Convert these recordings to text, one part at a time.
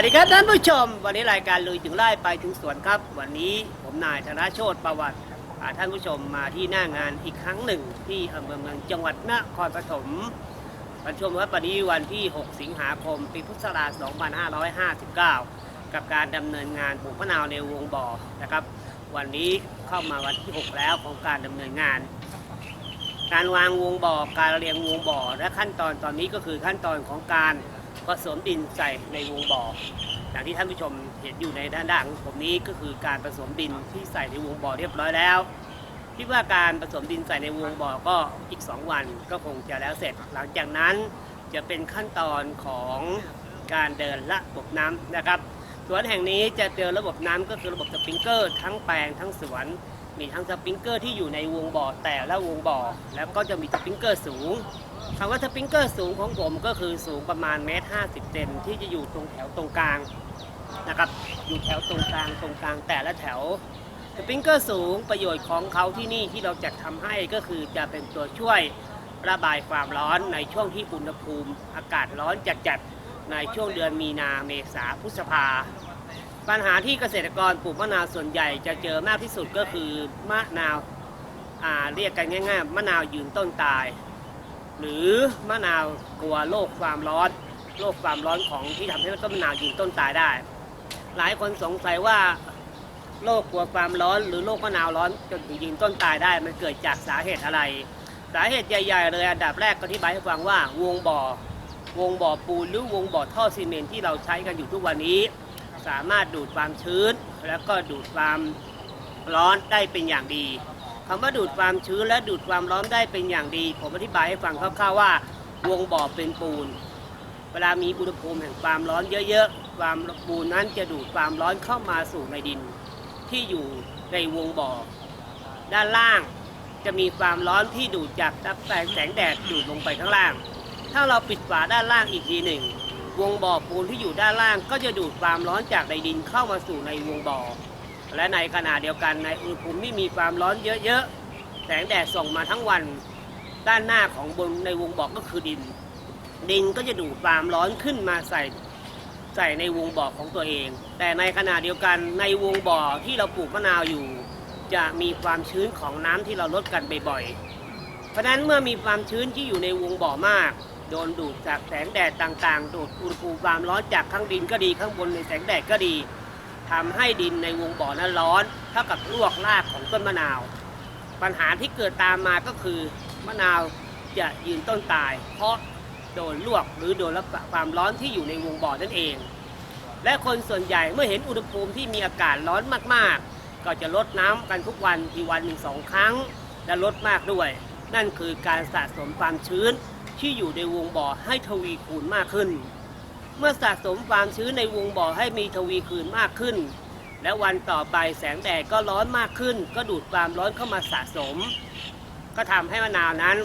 สวัสดีครับท่านผู้ชม วันนี้รายการลุยถึงไร่ไปถึงสวนครับ วันนี้ผมนายธนโชตประวัติพาท่านผู้ชมมาที่หน้างานอีกครั้งหนึ่ง ที่อำเภอเมืองจังหวัดนครปฐมท่านชมครับวันนี้วันที่ 6 สิงหาคม ปีพุทธศักราช2559 กับการดำเนินงานปลูกมะนาวในวงบ่อนะครับ วันนี้เข้ามาวันที่ 6 แล้วของการดำเนินงาน การวางวงบ่อการเรียงวงบ่อและขั้นตอนตอนนี้ก็คือขั้นตอนของการ ผสมดินใส่ในวงบ่ออย่างที่ท่านผู้ชมเห็นอยู่ในด้านล่างผมนี้ก็คือการผสมดินที่ใส่ในวงบ่อเรียบร้อยแล้วคิดว่าการผสมดินใส่ในวงบ่อก็อีก 2 วันก็คงจะแล้วเสร็จ หลังจากนั้นจะเป็นขั้นตอนของการเดินระบบน้ำนะครับสวนแห่งนี้จะเจอระบบน้ำก็คือระบบสปริงเกอร์ ทั้งแปลงทั้งสวนมีทั้งสปริงเกอร์ที่อยู่ในวงบ่อแต่ละวงบ่อแล้วก็จะมีสปริงเกอร์สูง คำว่าสปริงเกอร์สูงของผมก็คือสูงประมาณเมตรห้าสิบเซนที่จะอยู่ตรงแถวตรงกลางนะครับอยู่แถวตรงกลางตรงกลางแต่ละแถวสปริงเกอร์สูงประโยชน์ของเขาที่นี่ที่เราจัดทำให้ก็คือจะเป็นตัวช่วยระบายความร้อนในช่วงที่อุณหภูมิอากาศร้อนจัดๆในช่วงเดือนมีนาเมษาพฤษภาปัญหาที่เกษตรกรปลูกมะนาวส่วนใหญ่จะเจอมากที่สุดก็คือมะนาวเรียกกันง่าย ๆ มะนาวยืนต้นตาย หรือมะนาวกลัวโรคความร้อนโรคความร้อนของที่ทำให้ต้นมะนาวยืนต้นตายได้ หลายคนสงสัยว่าโรคกลัวความร้อน หรือโรคมะนาวร้อนจนถึงยืนต้นตายได้ มันเกิดจากสาเหตุอะไร สาเหตุใหญ่ๆเลยอันดับแรกก็อธิบายให้ฟังว่าวงบ่อ วงบ่อปูนหรือวงบ่อท่อซีเมนต์ที่เราใช้กันอยู่ทุกวันนี้ สามารถดูดความชื้น แล้วก็ดูดความร้อนได้เป็นอย่างดี คำว่าดูดความชื้นและดูดความร้อนได้เป็นอย่างดี ผมอธิบายให้ฟังคร่าวๆว่า วงบ่อเป็นปูน เวลามีอุณหภูมิแห่งความร้อนเยอะๆ ความปูนนั้นจะดูดความร้อนเข้ามาสู่ในดิน ที่อยู่ในวงบ่อ ด้านล่างจะมีความร้อนที่ดูดจากแสงแสงแดดดูดลงไปข้างล่าง ถ้าเราปิดฝาด้านล่างอีกทีหนึ่ง วงบ่อปูนที่อยู่ด้านล่างก็จะดูดความร้อนจากในดินเข้ามาสู่ในวงบ่อ และในขณะเดียวกันในอุณหภูมิที่มีความร้อนเยอะๆ แสงแดดส่องมาทั้งวัน ด้านหน้าของบนในวงบ่อก็คือดิน ดินก็จะดูดความร้อนขึ้นมาใส่ใส่ในวงบ่อของตัวเอง แต่ในขณะเดียวกันในวงบ่อที่เราปลูกมะนาวอยู่ จะมีความชื้นของน้ำที่เราลดกันบ่อยๆ เพราะฉะนั้นเมื่อมีความชื้นที่อยู่ในวงบ่อมาก โดนดูดจากแสงแดดต่างๆ ดูดอุณหภูมิความร้อนจากข้างดินก็ดีข้างบนในแสงแดดก็ดี ทำให้ดินในวงบ่อนั้นร้อน เท่ากับลวกรากของต้นมะนาว ปัญหาที่เกิดตามมาก็คือมะนาวจะยืนต้นตาย เพราะโดนลวกหรือโดนรับความร้อนที่อยู่ในวงบ่อนั่นเอง และคนส่วนใหญ่เมื่อเห็นอุณหภูมิที่มีอากาศร้อนมากๆ ก็จะลดน้ำกันทุกวันทีวันหนึ่งสองครั้ง และลดมากด้วย นั่นคือการสะสมความชื้นที่อยู่ในวงบ่อให้ทวีคูณมากขึ้น เมื่อสะสมความชื้นในวงบ่อให้มีทวีคูณมากขึ้น และวันต่อไปแสงแดดก็ร้อนมากขึ้น ก็ดูดความร้อนเข้ามาสะสม ก็ทำให้มะนาวนั้น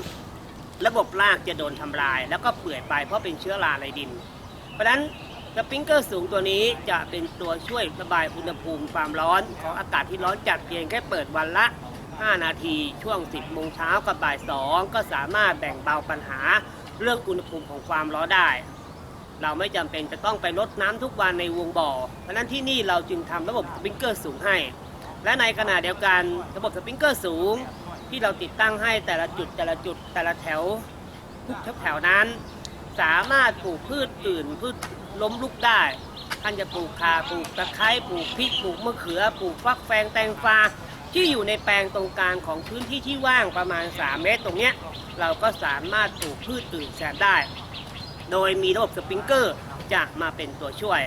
ระบบรากจะโดนทำลาย แล้วก็เปื่อยไปเพราะเป็นเชื้อราในดิน เพราะฉะนั้นสปริงเกอร์สูงตัวนี้จะเป็นตัวช่วยระบายอุณหภูมิความร้อนของอากาศที่ร้อนจัดเพียงแค่เปิดวันละ 5 นาทีช่วง 10 โมงเช้ากับบ่าย 2 ก็สามารถแบ่งเบาปัญหาเรื่องอุณหภูมิของความร้อนได้ เราไม่จำเป็นจะต้องไปรดน้ำทุกวันในวงบ่อ เพราะนั้นที่นี่เราจึงทำระบบสปริงเกอร์สูงให้ และในขณะเดียวกันระบบสปริงเกอร์สูง ที่เราติดตั้งให้แต่ละจุดแต่ละจุดแต่ละแถวทุกแถวนั้น สามารถปลูกพืชอื่นพืชล้มลุกได้ท่านจะปลูกข่าปลูกตะไคร้ปลูกพริกปลูกมะเขือปลูกฟักแฟงแตงฟ้าที่อยู่ในแปลงตรงกลางของพื้นที่ที่ว่างประมาณ 3 เมตรตรงนี้เราก็สามารถปลูกพืชอื่นแทนได้ โดยมีระบบสปริงเกอร์จะมาเป็นตัวช่วย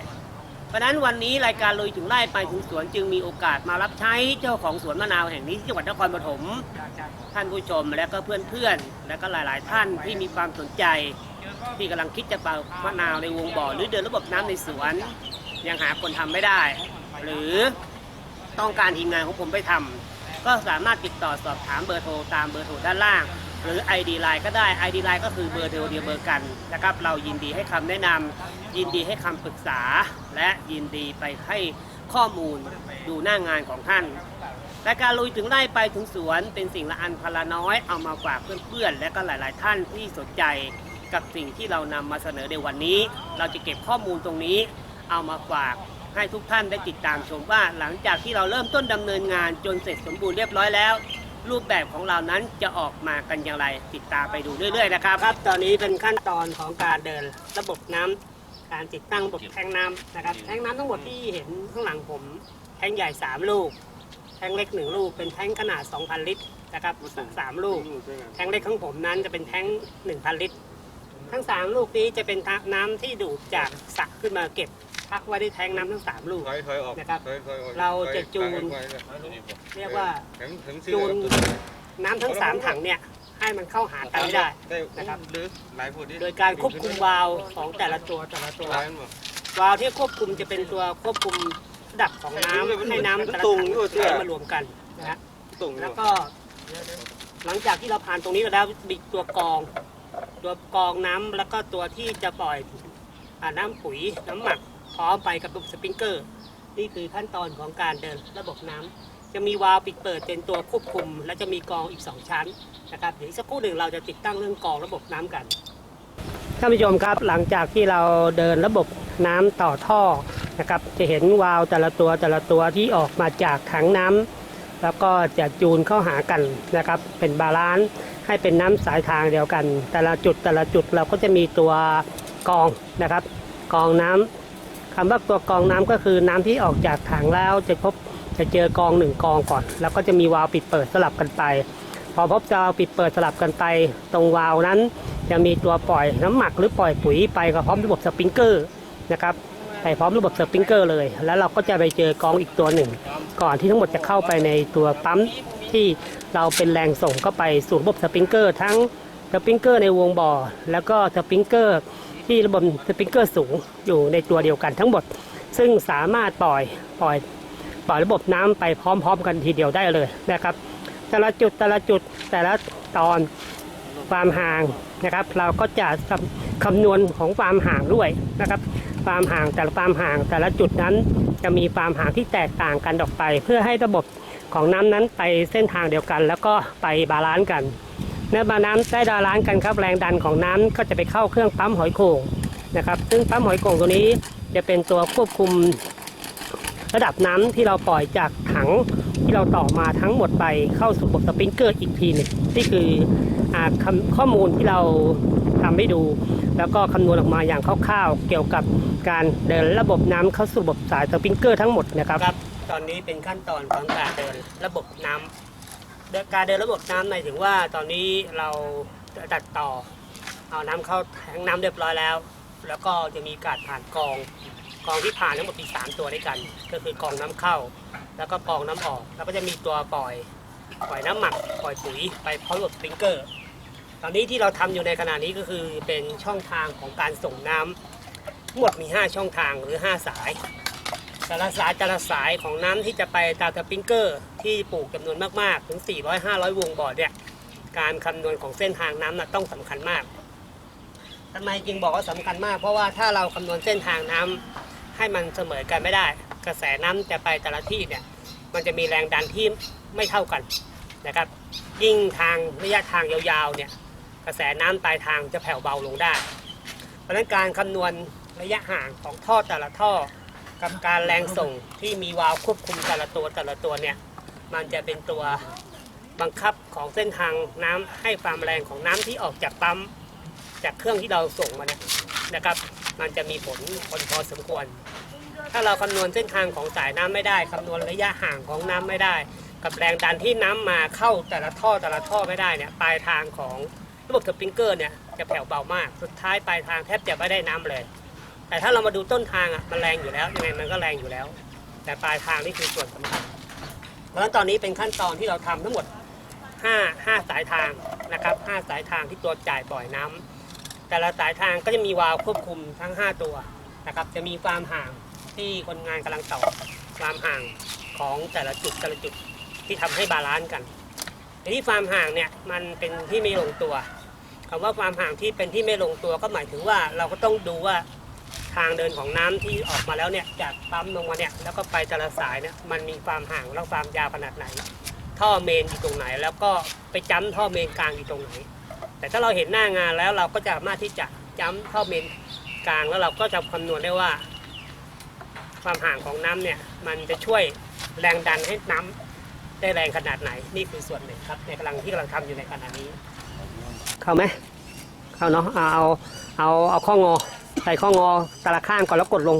เพราะนั้นวันนี้รายการลุยถึงไร่ไปถึงสวนจึงมีโอกาสมารับใช้เจ้าของสวนมะนาวแห่งนี้ที่จังหวัดนครปฐมท่านผู้ชมและก็เพื่อนๆ และก็หลายๆ ท่านที่มีความสนใจ ที่กำลังคิดจะปลูกมะนาวในวงบ่อ หรือเดินระบบน้ำในสวน ยังหาคนทำไม่ได้ หรือต้องการทีมงานของผมไปทำก็สามารถติดต่อสอบถามเบอร์โทรตามเบอร์โทรด้านล่าง หรือ ID Line ก็ได้ ID Line ก็คือเบอร์โทรเดียวเบอร์กันนะครับ เรายินดีให้คำแนะนำยินดีให้คำปรึกษา และยินดีไปให้ข้อมูลดูหน้างานของท่านรายการลุยถึงไร่ไปถึงสวนเป็นสิ่งละอันพละน้อยเอามาฝากเพื่อนๆ และก็หลายๆ ท่านที่สนใจกับสิ่งที่เรานำมาเสนอในวันนี้ เราจะเก็บข้อมูลตรงนี้ เอามาฝากให้ทุกท่านได้ติดตามชมว่า หลังจากที่เราเริ่มต้นดำเนินงานจนเสร็จสมบูรณ์เรียบร้อยแล้ว รูปแบบของเรานั้นจะออกมากันอย่างไร ติดตามไปดูเรื่อยๆนะครับครับ ตอนนี้เป็นขั้นตอนของการเดินระบบน้ำการติดตั้งระบบแทงน้ำนะครับ แทงน้ำทั้งหมดที่เห็นข้างหลังผม แทงใหญ่3ลูก แทงเล็ก1ลูก เป็นแทงขนาด 2,000 ลิตรนะครับสามลูก แทงเล็กของผมนั้นจะเป็นแทง1,000 ลิตร ทั้ง3ลูกนี้จะเป็นน้ำที่ดูดจากสระขึ้นมาเก็บ พักไว้ในแทงน้ำทั้ง3ลูก ถอยถอยออกนะครับถอยถอยออกเราจะจูน ถอยถอยถอยเรียกว่า ถึงถึงสี่จูนครับน้ำทั้ง3ถังเนี่ยให้มันเข้าหากันไม่ได้นะครับ หรือหลายคนดิโดยการควบคุมวาล์วของแต่ละตัวแต่ละตัว หลายอันบ่วาล์วที่ควบคุมจะเป็นตัวควบคุมระดับของน้ำให้น้ำแต่ละถังไหลมารวมกันนะฮะ ตรงนี้แล้วก็หลังจากที่เราผ่านตรงนี้ไปแล้วมีตัวกรอง ตัวกรองน้ำแล้วก็ตัวที่จะปล่อยอ่าน้ำปุ๋ยน้ำหมัก พร้อมไปกับระบบสปริงเกอร์ นี่คือขั้นตอนของการเดินระบบน้ำจะมีวาล์วปิดเปิดเป็นตัวควบคุม และจะมีกองอีก 2 ชั้นนะครับเดี๋ยวสักครู่หนึ่งเราจะติดตั้งเรื่องกองระบบน้ำกันท่านผู้ชมครับหลังจากที่เราเดินระบบน้ำต่อท่อนะครับจะเห็นวาล์วแต่ละตัวแต่ละตัวที่ออกมาจากถังน้ำแล้วก็จะจูนเข้าหากันนะครับเป็นบาลานซ์ให้เป็นน้ำสายทางเดียวกัน แต่ละจุดแต่ละจุดเราก็จะมีตัวกองนะครับกองน้ำ คำว่าตัวกองน้ำก็คือน้ำที่ออกจากถังแล้วจะพบจะเจอกองหนึ่งกองก่อน แล้วก็จะมีวาล์วปิดเปิดสลับกันไป พอพบจะปิดเปิดสลับกันไป ตรงวาล์วนั้นจะมีตัวปล่อยน้ำหมักหรือปล่อยปุ๋ยไปกับพร้อมระบบสปริงเกอร์นะครับไปพร้อมระบบสปริงเกอร์เลย แล้วเราก็จะไปเจอกองอีกตัวหนึ่ง ก่อนที่ทั้งหมดจะเข้าไปในตัวปั๊มที่เราเป็นแรงส่งเข้าไปสู่ระบบสปริงเกอร์ทั้งสปริงเกอร์ในวงบ่อ แล้วก็สปริงเกอร์ ที่ระบบสปริงเกอร์สูงอยู่ในตัวเดียวกันทั้งหมด ซึ่งสามารถปล่อยปล่อยปล่อยระบบน้ำไปพร้อม ๆ กันทีเดียวได้เลยนะครับ แต่ละจุดแต่ละจุดแต่ละตอนความห่างนะครับ เราก็จะคำนวณของความห่างด้วยนะครับ ความห่างแต่ละความห่างแต่ละจุดนั้น จะมีความห่างที่แตกต่างกันออกไป เพื่อให้ระบบของน้ำนั้นไปเส้นทางเดียวกัน แล้วก็ไปบาลานซ์กัน เมื่อบาลานซ์ได้บาล้านกันครับแรงดันของน้ำก็จะไปเข้าเครื่องปั๊มหอยโข่งนะครับซึ่งปั๊มหอยโข่งตัวนี้จะเป็นตัวควบคุมระดับน้ำที่เราปล่อยจากถังที่เราต่อมาทั้งหมดไปเข้าสู่ระบบสปริงเกอร์อีกทีหนึ่งนี่คืออาข้อมูลที่เราทำให้ดู แล้วก็คำนวณออกมาอย่างคร่าวๆ เกี่ยวกับการเดินระบบน้ำเข้าสู่ระบบสายสปริงเกอร์ทั้งหมดนะครับครับ ตอนนี้เป็นขั้นตอนของการเดินระบบน้ำโดย การเดินระบบน้ำหมายถึงว่าตอนนี้เราตัดต่อ เอาน้ำเข้าแทงน้ำเรียบร้อยแล้ว แล้วก็จะมีการผ่านกองกองที่ผ่านทั้งหมดมีสามตัวด้วยกัน ก็คือกองน้ำเข้า แล้วก็กองน้ำออก แล้วก็จะมีตัวปล่อยปล่อยน้ำหมักปล่อยปุ๋ยไปพร้อมกับสปริงเกอร์ ตอนนี้ที่เราทำอยู่ในขณะนี้ก็คือเป็นช่องทางของการส่งน้ำทั้งหมดมี 5 ช่องทางหรือ 5 สาย แต่ละสายแต่ละสายของน้ำที่จะไปตามสปริงเกอร์ ที่ปลูกจำนวนมากๆ ถึง 400-500 วงบ่อเนี่ยการคำนวณของเส้นทางน้ำน่ะต้องสำคัญมากทำไมจึงบอกว่าสำคัญมาก เพราะว่าถ้าเราคำนวณเส้นทางน้ำให้มันเสมอกันไม่ได้ กระแสน้ำจะไปแต่ละที่เนี่ยมันจะมีแรงดันที่ไม่เท่ากันนะครับยิ่งทางระยะทางยาวๆเนี่ยกระแสน้ำปลายทางจะแผ่วเบาลงได้ เพราะฉะนั้นการคำนวณระยะห่างของท่อแต่ละท่อ กับการแรงส่งที่มีวาล์วควบคุมแต่ละตัวแต่ละตัวเนี่ยมันจะเป็นตัวบังคับของเส้นทางน้ำให้ความแรงของน้ำที่ออกจากปั๊มจากเครื่องที่เราส่งมาเนี่ยนะครับ มันจะมีผลพอพอสมควร ถ้าเราคำนวณเส้นทางของสายน้ำไม่ได้คำนวณระยะห่างของน้ำไม่ได้ กับแรงดันที่น้ำมาเข้าแต่ละท่อแต่ละท่อไม่ได้เนี่ยปลายทางของระบบสปริงเกอร์เนี่ยจะแผ่วเบามาก สุดท้ายปลายทางแทบจะไม่ได้น้ำเลย แต่ถ้าเรามาดูต้นทางอะมันแรงอยู่แล้วยังไงมันก็แรงอยู่แล้ว แต่ปลายทางนี่คือส่วนสำคัญเพราะฉะนั้นตอนนี้เป็นขั้นตอนที่เราทำทั้งหมด 5 5 สายทางนะครับ5สายทางที่ตัวจ่ายปล่อยน้ำแต่ละสายทางก็จะมีวาล์วควบคุมทั้ง 5 ตัวนะครับ จะมีความห่างที่คนงานกำลังต่อความห่างของแต่ละจุดแต่ละจุดที่ทำให้บาลานซ์กันแต่ที่ความห่างเนี่ยมันเป็นที่ไม่ลงตัวคำว่าความห่างที่เป็นที่ไม่ลงตัวก็หมายถึงว่าเราก็ต้องดูว่า ทางเดินของน้ำที่ออกมาแล้วเนี่ยจากปั๊มลงมาเนี่ยแล้วก็ไปแต่ละสายเนี่ยมันมีความห่างและความยาวขนาดไหน ท่อเมนอยู่ตรงไหน แล้วก็ไปจ้ำท่อเมนกลางอยู่ตรงไหน แต่ถ้าเราเห็นหน้างานแล้วเราก็จะสามารถที่จะจ้ำท่อเมนกลางแล้วเราก็จะคำนวณได้ว่า ความห่างของน้ำเนี่ยมันจะช่วยแรงดันให้น้ำได้แรงขนาดไหน นี่คือส่วนหนึ่งครับ ในกำลังที่กำลังทำอยู่ในขณะนี้ เข้าไหมเข้าเนาะเอาเอาเอาข้องอ ใส่ข้องอแต่ละข้างก่อนแล้วกดลง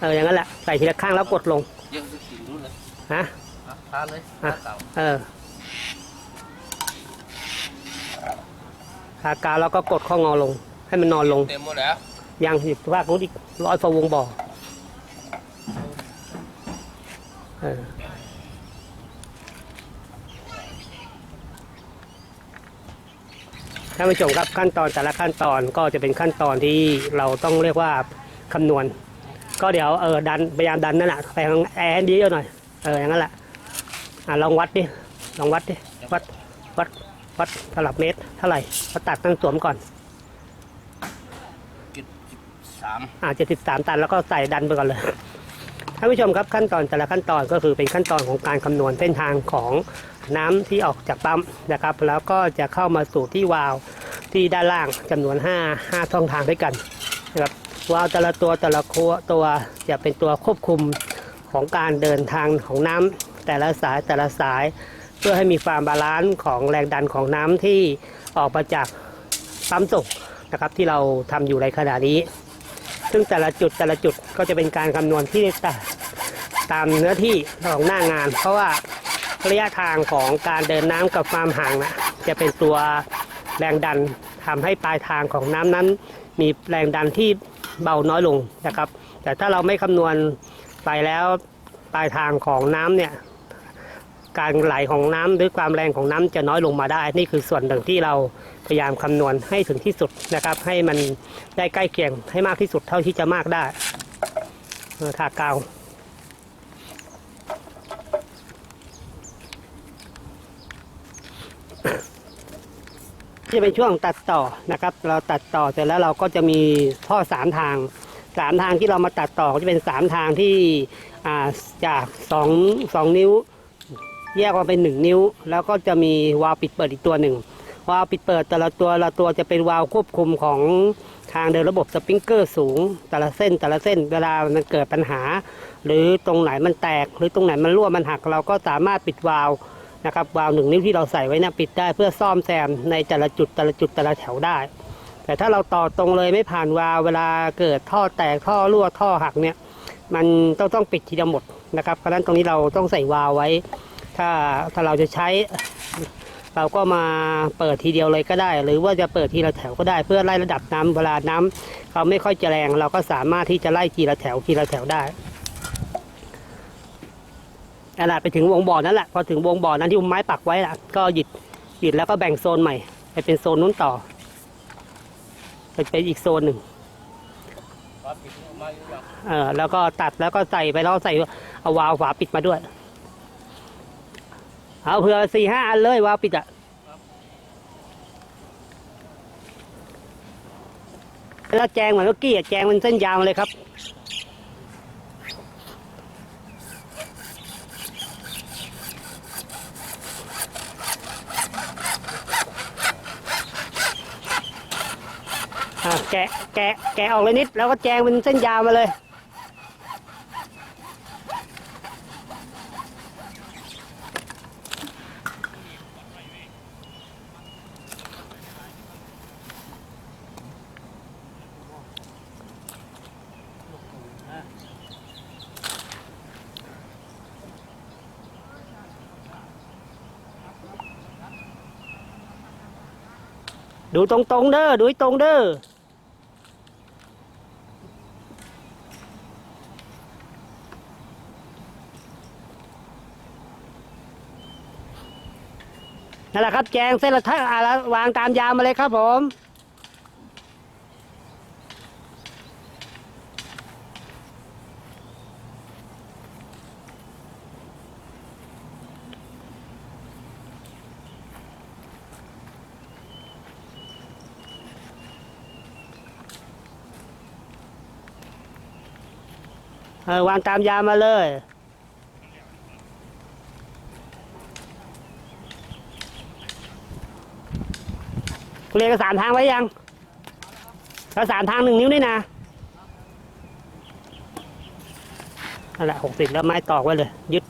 เอออย่างนั้นแหละใส่ทีละข้างแล้วกดลงยังจะกินรู้เลยฮะอะทานเลยอะทานเต่าเออขากาวแล้วก็กดข้องอลง ให้มันนอนลงเต็มหมดแล้วยังหยิบภาคนู้นอีกร้อยฟวงบ่อเออ ท่านผู้ชมครับขั้นตอนแต่ละขั้นตอนก็จะเป็นขั้นตอนที่เราต้องเรียกว่าคำนวณ ก็เดี๋ยวเออดันพยายามดันนั่นแหละไปทางแอร์ให้ดีเยอะหน่อยเอออย่างนั้นแหละอะลองวัดดิลองวัดดิวัดวัดวัดตลับเมตรเท่าไหร่พอตัดตั้งสวมก่อนกินสามอ่าเจ็ดสิบสามตันแล้วก็ใส่ดันไปก่อนเลยท่านผู้ชมครับขั้นตอนแต่ละขั้นตอนก็คือเป็นขั้นตอนของการคำนวณเส้นทางของน้ำที่ออกจากปั๊มนะครับ แล้วก็จะเข้ามาสู่ที่วาล์วที่ด้านล่างจำนวน 5 5ช่องทางด้วยกันนะครับวาล์วแต่ละตัวแต่ละคัวตัวจะเป็นตัวควบคุมของการเดินทางของน้ำแต่ละสายแต่ละสาย เพื่อให้มีความบาลานซ์ของแรงดันของน้ำที่ออกมาจากปั๊มส่งนะครับที่เราทำอยู่ในขณะนี้ ซึ่งแต่ละจุดแต่ละจุดก็จะเป็นการคำนวณที่ตาตามเนื้อที่ของหน้างาน เพราะว่าระยะทางของการเดินน้ำกับความห่างนะจะเป็นตัวแรงดันทำให้ปลายทางของน้ำนั้น มีแรงดันที่เบาน้อยลงนะครับ แต่ถ้าเราไม่คำนวณไปแล้วปลายทางของน้ำเนี่ย การไหลของน้ำหรือความแรงของน้ำจะน้อยลงมาได้ นี่คือส่วนหนึ่งที่เราพยายามคำนวณให้ถึงที่สุดนะครับ ให้มันได้ใกล้เคียงให้มากที่สุดเท่าที่จะมากได้ทากาวที่เป็นช่วงตัดต่อนะครับ เราตัดต่อเสร็จแล้วเราก็จะมีท่อสามทางสามทางที่เรามาตัดต่อก็จะเป็นสามทางที่จากสองสองนิ้ว แยกออกเป็นหนึ่งนิ้ว แล้วก็จะมีวาล์วปิดเปิดอีกตัวหนึ่งวาล์วปิดเปิดแต่ละตัวละตัวจะเป็นวาล์วควบคุมของทางเดินระบบสปริงเกอร์สูง แต่ละเส้นแต่ละเส้นเวลามันเกิดปัญหา หรือตรงไหนมันแตก หรือตรงไหนมันรั่วมันหัก เราก็สามารถปิดวาล์วนะครับวาล์วหนึ่งนิ้วที่เราใส่ไว้เนะปิดได้เพื่อซ่อมแซมในแต่ละจุดแต่ละจุดแต่ละแถวได้ แต่ถ้าเราต่อตรงเลยไม่ผ่านวาล์วเวลาเกิดท่อแตกท่อรั่วท่อหักเนี่ยมันต้องต้องปิดทีเดียวหมดนะครับเพราะฉะนั้นตรงนี้เราต้องใส่วาล์วไว้ ถ้าถ้าเราจะใช้ เราก็มาเปิดทีเดียวเลยก็ได้ หรือว่าจะเปิดทีละแถวก็ได้ เพื่อไล่ระดับน้ำเวลาน้ำเขาไม่ค่อยจะแรง เราก็สามารถที่จะไล่ทีละแถวทีละแถวได้นั่นแหละไปถึงวงบ่อนั่นแหละพอถึงวงบ่อนั้นที่ไม้ปักไว้ล่ะก็หยิบหยิบแล้วก็แบ่งโซนใหม่ ไปเป็นโซนนู้นต่อไปเป็นอีกโซนหนึ่งแล้วเออแล้วก็ตัดแล้วก็ใส่ไปแล้วใส่เอาวาล์วฝาปิดมาด้วย เอาเผื่อสี่ห้าอันเลยวาวปิดอะแล้วแจงเหมือนเมื่อกี้อะแจงมันเส้นยาวเลยครับ แกะแกะแกะออกเลยนิด แล้วก็แจงเป็นเส้นยาวมาเลย ดูตรงๆเด้อดูให้ตรงเด้อนั่นแหละครับแจงเส้นละท่าอะแล้ววางตามยาวมาเลยครับผม เออวางตามยามาเลย เรียนเอกสารทางไว้ยังเอกสารทางหนึ่งนิ้วนี่นะนั่นแหละหกสิบแล้วไม้ตอกไว้เลย ยึด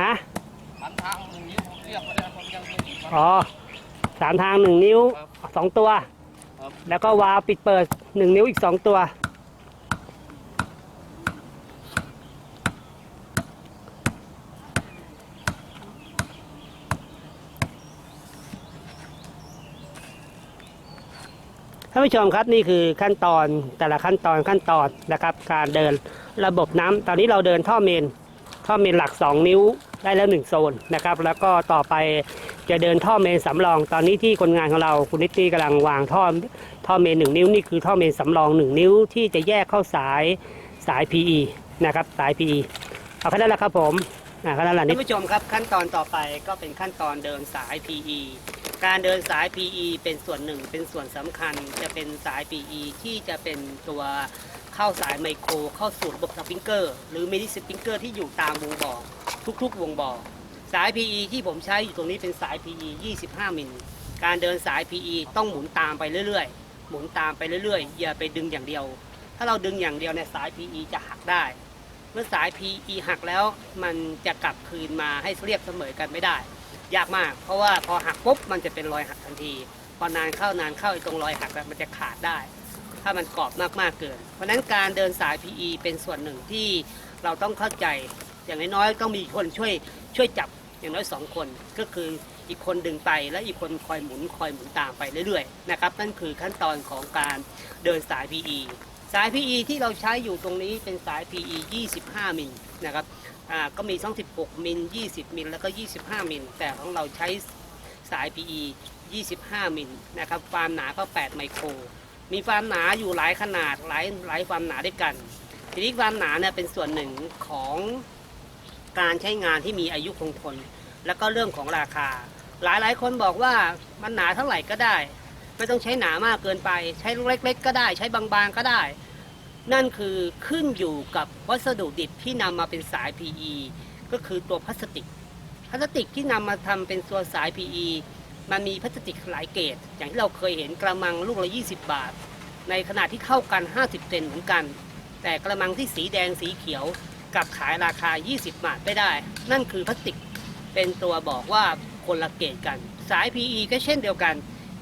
ฮะหันทางหนึ่งนิ้วอ๋อสามทางหนึ่งนิ้ว สองตัวครับแล้วก็วาล์วปิดเปิดหนึ่งนิ้วอีกสองตัว ท่านผู้ชมครับนี่คือขั้นตอนแต่ละขั้นตอนขั้นตอนนะครับ การเดินระบบน้ำตอนนี้เราเดินท่อเมน ท่อเมนหลัก 2 นิ้ว ได้แล้ว 1 โซนนะครับ แล้วก็ต่อไปจะเดินท่อเมนสำรอง ตอนนี้ที่คนงานของเราคุณนิตตี้กำลังวางท่อท่อเมน1นิ้วนี่คือท่อเมนสำรอง 1 นิ้วที่จะแยกเข้าสายสาย PE นะครับสาย PE เอาแค่นั้นแหละครับผมอ่าแค่นั้นแหละท่านผู้ชมครับขั้นตอนต่อไปก็เป็นขั้นตอนเดินสาย PE การเดินสาย PE เป็นส่วนหนึ่งเป็นส่วนสำคัญจะเป็นสาย PE ที่จะเป็นตัวเข้าสายไมโครเข้าสู่ระบบสปริงเกอร์ หรือมินิสปริงเกอร์ที่อยู่ตามวงบ่อ ทุกๆ วงบ่อสาย PE ที่ผมใช้อยู่ตรงนี้เป็นสาย PE 25 มิล การเดินสาย PE ต้องหมุนตามไปเรื่อยๆ หมุนตามไปเรื่อยๆ อย่าไปดึงอย่างเดียว ถ้าเราดึงอย่างเดียวเนี่ยสาย PE จะหักได้ เมื่อสาย PE หักแล้วมันจะกลับคืนมาให้เรียบเสมอกันไม่ได้ ยากมาก เพราะว่าพอหักปุ๊บมันจะเป็นรอยหักทันที พอนานเข้านานเข้าไอ้ตรงรอยหักมันจะขาดได้ ถ้ามันกรอบมากๆเกิน เพราะนั้นการเดินสาย PE เป็นส่วนหนึ่งที่เราต้องเข้าใจ อย่างน้อยๆต้องมีคนช่วยช่วยจับอย่างน้อยสองคน ก็คืออีกคนดึงไปและอีกคนคอยหมุนคอยหมุนตามไปเรื่อยๆนะครับนั่นคือขั้นตอนของการเดินสาย PE สาย PE ที่เราใช้อยู่ตรงนี้เป็นสาย PE 25 มิลนะครับอ่าก็มีทั้ง16 มิล 20 มิล แล้วก็ 25 มิล แต่ของเราใช้สาย PE 25 มิลนะครับความหนาก็ 8 ไมโคร มีความหนาอยู่หลายขนาดหลายหลายความหนาด้วยกัน ทีนี้ความหนาเนี่ยเป็นส่วนหนึ่งของ การใช้งานที่มีอายุคงทน แล้วก็เรื่องของราคา หลายหลายคนบอกว่ามันหนาเท่าไหร่ก็ได้ ไม่ต้องใช้หนามากเกินไป ใช้เล็ก ๆ ก็ได้ ใช้บางๆก็ได้ นั่นคือขึ้นอยู่กับวัสดุดิบที่นำมาเป็นสาย PE ก็คือตัวพลาสติก พลาสติกที่นำมาทำเป็นตัวสาย PE มันมีพลาสติกหลายเกรดอย่างที่เราเคยเห็นกระมังลูกละ 20 บาท ในขนาดที่เข้ากัน 50 เซนเหมือนกัน แต่กระมังที่สีแดงสีเขียว กับขายราคา 20 บาทไม่ได้ นั่นคือพลาสติก เป็นตัวบอกว่าคนละเกรดกัน สาย PE ก็เช่นเดียวกัน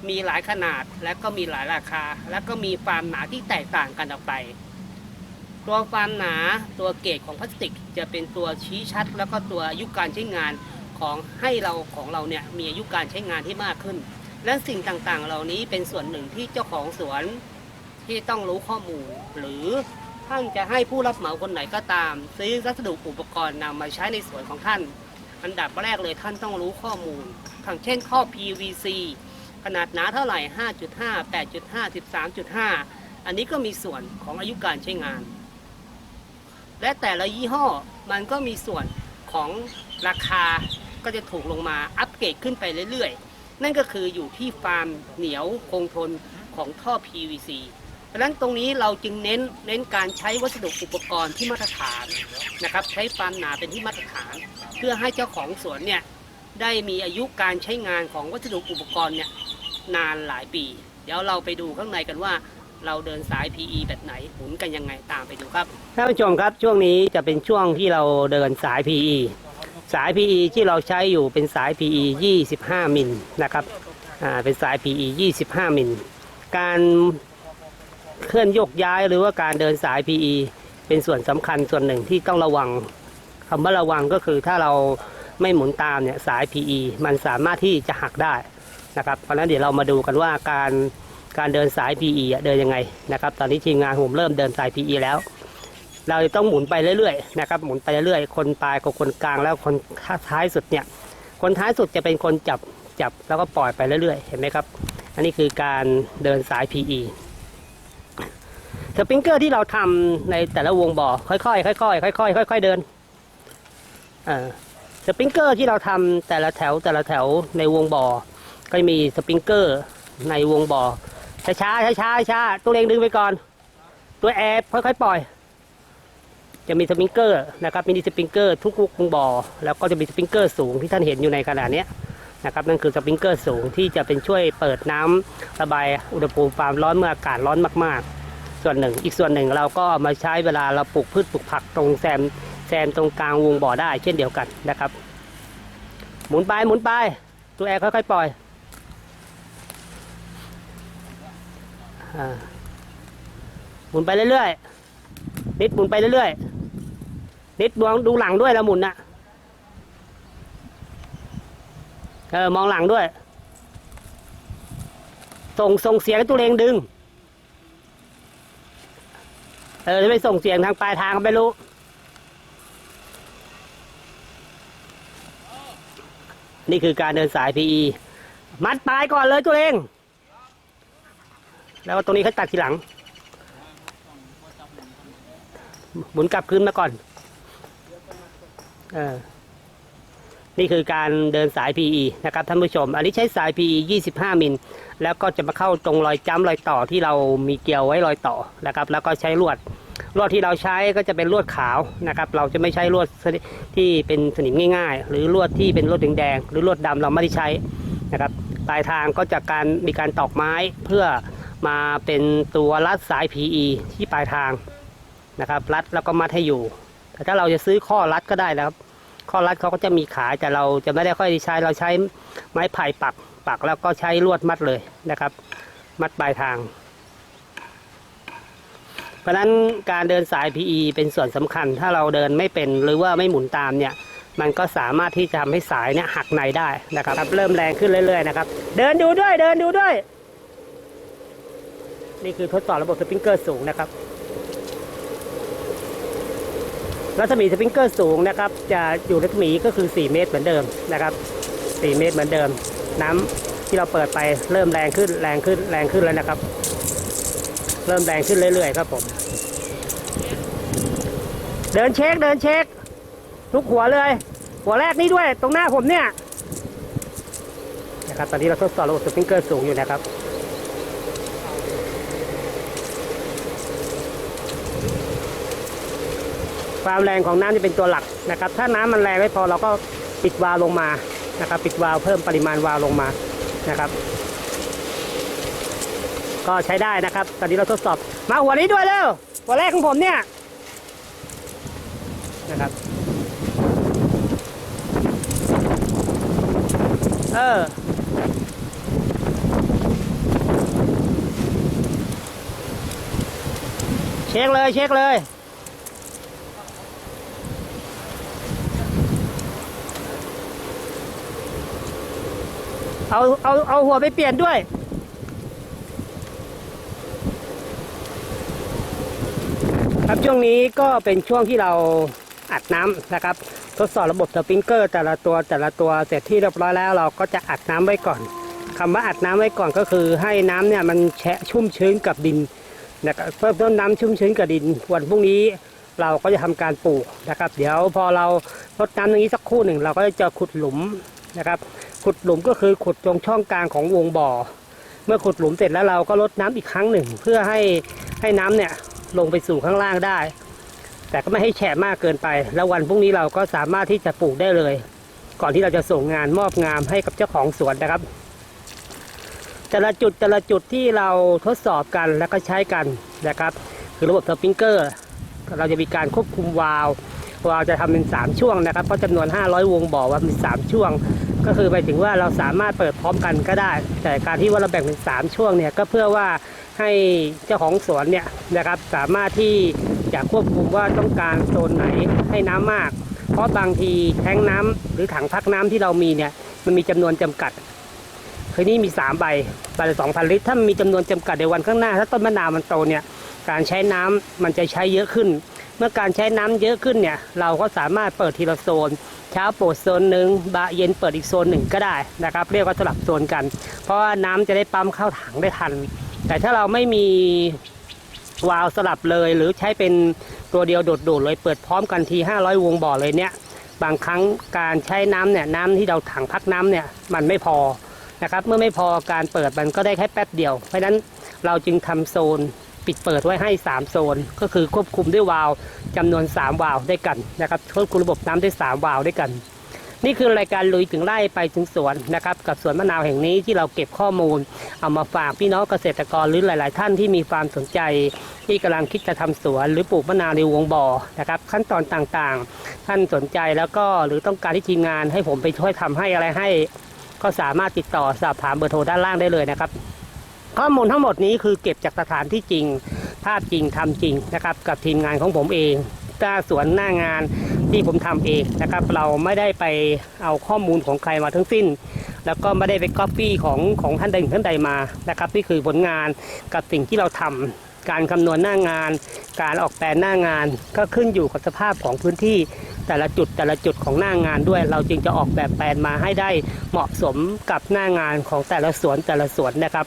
มีหลายขนาดและก็มีหลายราคา และก็มีความหนาที่แตกต่างกันออกไป ตัวความหนาตัวเกรดของพลาสติก จะเป็นตัวชี้ชัด แล้วก็ตัวอายุการใช้งานของให้เราของเราเนี่ยมีอายุการใช้งานที่มากขึ้น และสิ่งต่างๆ เหล่านี้เป็นส่วนหนึ่งที่เจ้าของสวนที่ต้องรู้ข้อมูลหรือ ท่านจะให้ผู้รับเหมาคนไหนก็ตาม ซื้อวัสดุอุปกรณ์นำมาใช้ในสวนของท่าน อันดับแรกเลยท่านต้องรู้ข้อมูลอย่างเช่นข้อ PVC ขนาดหนาเท่าไหร่ 5.5 8.5 13.5 อันนี้ก็มีส่วนของอายุการใช้งาน และแต่ละยี่ห้อมันก็มีส่วนของราคาก็จะถูกลงมาอัปเกรดขึ้นไปเรื่อยๆ นั่นก็คืออยู่ที่ความเหนียวคงทนของท่อ PVC เพราะฉะนั้นตรงนี้เราจึงเน้นเน้นการใช้วัสดุอุปกรณ์ที่มาตรฐานนะครับ ใช้ความหนาเป็นที่มาตรฐาน เพื่อให้เจ้าของสวนเนี่ยได้มีอายุการใช้งานของวัสดุอุปกรณ์เนี่ยนานหลายปี เดี๋ยวเราไปดูข้างในกันว่า เราเดินสาย PE แบบไหนหมุนกันยังไงตามไปดูครับท่านผู้ชมครับช่วงนี้จะเป็นช่วงที่เราเดินสาย PE สาย PE ที่เราใช้อยู่เป็นสาย PE 25 มิลนะครับอ่าเป็นสาย PE 25 มิลการ เคลื่อนยกย้ายหรือว่าการเดินสาย PE เป็นส่วนสำคัญส่วนหนึ่งที่ต้องระวังคำว่าระวังก็คือถ้าเราไม่หมุนตามเนี่ยสาย PE มันสามารถที่จะหักได้นะครับเพราะฉะนั้นเดี๋ยวเรามาดูกันว่าการการเดินสาย PE เดินยังไงนะครับ ตอนนี้ทีมงานผมเริ่มเดินสาย PE แล้ว เราต้องหมุนไปเรื่อยๆนะครับหมุนไปเรื่อยๆ คนปลายกับคนกลางแล้วคนท้ายสุดเนี่ยคนท้ายสุดจะเป็นคนจับจับแล้วก็ปล่อยไปเรื่อยๆ เห็นไหมครับ อันนี้คือการเดินสาย PE สปริงเกอร์ที่เราทำในแต่ละวงบ่อค่อยๆค่อยๆค่อยๆค่อยๆเดินอ่าสปริงเกอร์ที่เราทำแต่ละแถวแต่ละแถวในวงบ่อก็จะมีสปริงเกอร์ในวงบ่อช้าช้าช้าช้าช้าตัวเองดึงไปก่อน ตัวแอร์ค่อยๆปล่อย จะมีสปริงเกอร์นะครับมินิสปริงเกอร์ทุกวงบ่อแล้วก็จะมีสปริงเกอร์สูงที่ท่านเห็นอยู่ในขณะนี้นะครับนั่นคือสปริงเกอร์สูงที่จะเป็นช่วยเปิดน้ำระบายอุณหภูมิความร้อนเมื่ออากาศร้อนมากๆ ส่วนหนึ่ง อีกส่วนหนึ่งเราก็เอามาใช้เวลาเราปลูกพืชปลูกผักตรงแซมแซมตรงกลางวงบ่อได้เช่นเดียวกันนะครับ หมุนไปหมุนไปตัวแอร์ค่อยๆปล่อยอหมุนไปเรื่อยๆนิดหมุนไปเรื่อยๆนิดดวงดูหลังด้วยแล้วหมุนนะเออมองหลังด้วย ส่งส่งเสียงให้ตัวเองดึง เออจะไปส่งเสียงทางปลายทางก็ไม่รู้ นี่คือการเดินสาย PE มัดปลายก่อนเลยตัวเอง แล้วตรงนี้เขาตัดทีหลัง หมุนกลับคืนมาก่อน เออ นี่คือการเดินสาย PE นะครับท่านผู้ชม อันนี้ใช้สาย PE 25 มิล แล้วก็จะมาเข้าตรงรอยจ้ำรอยต่อที่เรามีเกลียวไว้รอยต่อนะครับ แล้วก็ใช้ลวด ลวดที่เราใช้ก็จะเป็นลวดขาวนะครับ เราจะไม่ใช้ลวดที่เป็นสนิมง่าย ๆ หรือลวดที่เป็นลวดแดงๆหรือลวดดำเราไม่ได้ใช้นะครับ ปลายทางก็จะการมีการตอกไม้เพื่อมาเป็นตัวรัดสาย PE ที่ปลายทางนะครับ รัดแล้วก็มัดให้อยู่ แต่ถ้าเราจะซื้อข้อรัดก็ได้นะครับ ข้อรัดเขาก็จะมีขายแต่เราจะไม่ได้ค่อยใช้เราใช้ไม้ไผ่ปักปักแล้วก็ใช้ลวดมัดเลยนะครับ มัดปลายทาง เพราะฉะนั้นการเดินสาย PE เป็นส่วนสำคัญ ถ้าเราเดินไม่เป็นหรือว่าไม่หมุนตามเนี่ยมันก็สามารถที่จะทำให้สายเนี่ยหักในได้นะครับ เริ่มแรงขึ้นเรื่อยๆนะครับ เดินดูด้วยเดินดูด้วย นี่คือทดสอบระบบสปริงเกอร์สูงนะครับ รัศมีสปริงเกอร์สูงนะครับจะอยู่รัศมีก็คือ 4 เมตรเหมือนเดิมนะครับ 4 เมตรเหมือนเดิม น้ำที่เราเปิดไปเริ่มแรงขึ้นแรงขึ้นแรงขึ้นแล้วนะครับ เริ่มแรงขึ้นเรื่อยๆครับผม เดินเช็คเดินเช็ค ทุกหัวเลย หัวแรกนี้ด้วยตรงหน้าผมเนี่ยนะครับตอนนี้เราทดสอบระบบสปริงเกอร์สูงอยู่นะครับ ความแรงของน้ำจะเป็นตัวหลักนะครับ ถ้าน้ำมันแรงไม่พอเราก็ปิดวาล์วลงมานะครับ ปิดวาล์วเพิ่มปริมาณวาล์วลงมานะครับ ก็ใช้ได้นะครับ ตอนนี้เราทดสอบมาหัวนี้ด้วยเร็วหัวแรกของผมเนี่ยนะครับเออเช็คเลยเช็คเลย เอาเอาเอาหัวไปเปลี่ยนด้วย ครับช่วงนี้ก็เป็นช่วงที่เราอัดน้ำนะครับ ทดสอบระบบสปริงเกอร์แต่ละตัวแต่ละตัวเสร็จที่เรียบร้อยแล้วเราก็จะอัดน้ำไว้ก่อนคำว่าอัดน้ำไว้ก่อนก็คือ ให้น้ำเนี่ยมันแฉะชุ่มชื้นกับดินนะครับเพิ่มต้นน้ำชุ่มชื้นกับดินวันพรุ่งนี้เราก็จะทำการปลูกนะครับ เดี๋ยวพอเราลดน้ำตรงนี้สักครู่หนึ่งเราก็จะขุดหลุมนะครับ ขุดหลุมก็คือขุดตรงช่องกลางของวงบ่อ เมื่อขุดหลุมเสร็จแล้วเราก็ลดน้ำอีกครั้งหนึ่ง เพื่อให้ให้น้ำเนี่ยลงไปสู่ข้างล่างได้ แต่ก็ไม่ให้แฉะมากเกินไป แล้ววันพรุ่งนี้เราก็สามารถที่จะปลูกได้เลย ก่อนที่เราจะส่งงานมอบงามให้กับเจ้าของสวนนะครับ แต่ละจุดแต่ละจุดที่เราทดสอบกันแล้วก็ใช้กันนะครับ คือระบบสปริงเกอร์ เราจะมีการควบคุมวาล์ววาล์วจะทำเป็น 3 ช่วงนะครับเพราะจำนวน 500 วงบ่อว่ามี 3 ช่วง ก็คือหมายถึงว่าเราสามารถเปิดพร้อมกันก็ได้ แต่การที่ว่าเราแบ่งเป็น 3 ช่วงเนี่ยก็เพื่อว่าให้เจ้าของสวนเนี่ยนะครับสามารถที่จะควบคุมว่าต้องการโซนไหนให้น้ำมาก เพราะบางทีแท้งน้ำหรือถังพักน้ำที่เรามีเนี่ยมันมีจำนวนจำกัดคือนี่มี 3 ใบใบละ2,000ลิตร ถ้ามีจำนวนจำกัดในวันข้างหน้า ถ้าต้นมะนาวมันโตเนี่ยการใช้น้ำมันจะใช้เยอะขึ้น เมื่อการใช้น้ำเยอะขึ้นเนี่ยเราก็สามารถเปิดทีละโซน เช้าปิดโซนหนึ่งบ่ายเย็นเปิดอีกโซนหนึ่งก็ได้นะครับ เรียกว่าสลับโซนกัน เพราะว่าน้ำจะได้ปั๊มเข้าถังได้ทัน แต่ถ้าเราไม่มีวาล์วสลับเลยหรือใช้เป็นตัวเดียวโดดๆเลยเปิดพร้อมกันที 500 วงบ่อเลยเนี่ยบางครั้งการใช้น้ำเนี่ยน้ำที่เราถังพักน้ำเนี่ยมันไม่พอนะครับเมื่อไม่พอการเปิดมันก็ได้แค่แป๊บเดียว เพราะฉะนั้นเราจึงทำโซน ปิดเปิดไว้ให้ 3 โซน ก็คือควบคุมด้วยวาล์วจำนวน 3 วาล์วได้กันนะครับควบคุมระบบน้ำได้3 วาล์วได้กัน นี่คือรายการลุยถึงไร่ไปถึงสวนนะครับกับสวนมะนาวแห่งนี้ที่เราเก็บข้อมูล เอามาฝากพี่น้องเกษตรกรหรือหลาย ๆ ท่านที่มีความสนใจ ที่กำลังคิดจะทำสวน หรือปลูกมะนาวในวงบ่อนะครับขั้นตอนต่างๆ ท่านสนใจแล้วก็หรือต้องการที่ทีมงานให้ผมไปช่วยทำให้อะไรให้ ก็สามารถติดต่อสอบถามเบอร์โทรด้านล่างได้เลยนะครับ ข้อมูลทั้งหมดนี้คือเก็บจากสถานที่จริง ภาพจริงทำจริงนะครับ กับทีมงานของผมเองหน้าสวนหน้างานที่ผมทำเองนะครับ เราไม่ได้ไปเอาข้อมูลของใครมาทั้งสิ้น แล้วก็ไม่ได้ไปก๊อปปี้ของของท่านใดท่านใดมานะครับนี่คือผลงานกับสิ่งที่เราทำการคำนวณหน้างาน การออกแปลนหน้างาน ก็ขึ้นอยู่กับสภาพของพื้นที่แต่ละจุดแต่ละจุดของหน้างานด้วย เราจึงจะออกแบบแปลนมาให้ได้เหมาะสมกับหน้างานของแต่ละสวนแต่ละสวนนะครับ